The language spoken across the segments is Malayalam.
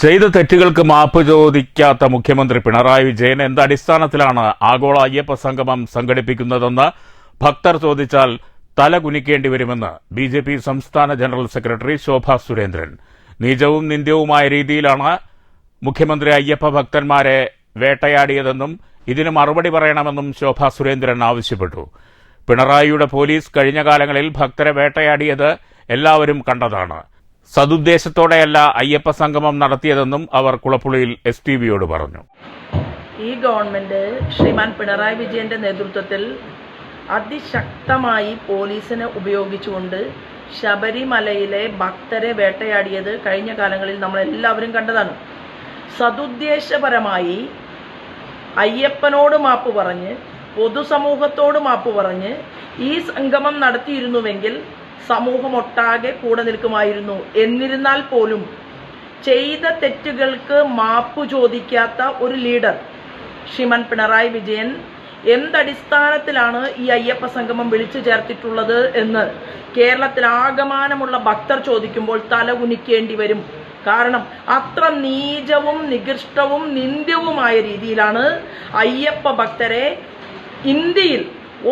ചെയ്ത തെറ്റുകൾക്ക് മാപ്പ് ചോദിക്കാത്ത മുഖ്യമന്ത്രി പിണറായി വിജയൻ എന്ത് അടിസ്ഥാനത്തിലാണ് ആഗോള അയ്യപ്പ സംഗമം സംഘടിപ്പിക്കുന്നതെന്ന് ഭക്തർ ചോദിച്ചാൽ തല കുനിക്കേണ്ടി വരുമെന്ന് ബി ജെ പി സംസ്ഥാന ജനറൽ സെക്രട്ടറി ശോഭ സുരേന്ദ്രൻ. നിജവും നിന്ദ്യവുമായ രീതിയിലാണ് മുഖ്യമന്ത്രി അയ്യപ്പ ഭക്തന്മാരെ വേട്ടയാടിയതെന്നും ഇതിന് മറുപടി പറയണമെന്നും ശോഭ സുരേന്ദ്രൻ ആവശ്യപ്പെട്ടു. പിണറായിയുടെ പോലീസ് കഴിഞ്ഞ കാലങ്ങളിൽ ഭക്തരെ വേട്ടയാടിയത് എല്ലാവരും കണ്ടതാണ്. സതുദ്ദേശത്തോടെയല്ല അയ്യപ്പ സംഗമം നടത്തിയതെന്നും അവർ കുളപ്പുള്ളിയിൽ എസ് ടി വിയോട് പറഞ്ഞു. ഈ ഗവൺമെന്റ് ശ്രീമാൻ പിണറായി വിജയന്റെ നേതൃത്വത്തിൽ അതിശക്തമായി പോലീസിനെ ഉപയോഗിച്ചുകൊണ്ട് ശബരിമലയിലെ ഭക്തരെ വേട്ടയാടിയത് കഴിഞ്ഞ കാലങ്ങളിൽ നമ്മൾ എല്ലാവരും കണ്ടതാണ്. സതുദ്ദേശപരമായി അയ്യപ്പനോട് മാപ്പ് പറഞ്ഞ് പൊതുസമൂഹത്തോട് മാപ്പ് പറഞ്ഞ് ഈ സംഗമം നടത്തിയിരുന്നുവെങ്കിൽ സമൂഹമൊട്ടാകെ കൂടെ നിൽക്കുമായിരുന്നു. എന്നിരുന്നാൽ പോലും ചെയ്ത തെറ്റുകൾക്ക് മാപ്പു ചോദിക്കാത്ത ഒരു ലീഡർ ശ്രീമൻ പിണറായി വിജയൻ എന്തടിസ്ഥാനത്തിലാണ് ഈ അയ്യപ്പ സംഗമം വിളിച്ചു ചേർത്തിട്ടുള്ളത് എന്ന് കേരളത്തിൽ ആഗമാനമുള്ള ഭക്തർ ചോദിക്കുമ്പോൾ തല കുനിക്കേണ്ടി വരും. കാരണം അത്ര നീചവും നികൃഷ്ടവും നിന്ദ്യവുമായ രീതിയിലാണ് അയ്യപ്പ ഭക്തരെ ഇന്ത്യയിൽ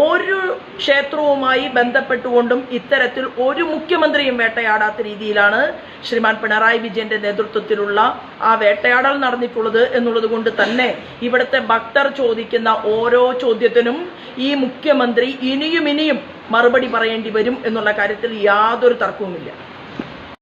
ഒരു ക്ഷേത്രവുമായി ബന്ധപ്പെട്ടുകൊണ്ടും ഇത്തരത്തിൽ ഒരു മുഖ്യമന്ത്രിയും വേട്ടയാടാത്ത രീതിയിലാണ് ശ്രീമാൻ പിണറായി വിജയന്റെ നേതൃത്വത്തിലുള്ള ആ വേട്ടയാടൽ നടന്നിട്ടുള്ളത് എന്നുള്ളത് കൊണ്ട് തന്നെ ഇവിടുത്തെ ഭക്തർ ചോദിക്കുന്ന ഓരോ ചോദ്യത്തിനും ഈ മുഖ്യമന്ത്രി ഇനിയും ഇനിയും മറുപടി പറയേണ്ടി വരും എന്നുള്ള കാര്യത്തിൽ യാതൊരു തർക്കവുമില്ല.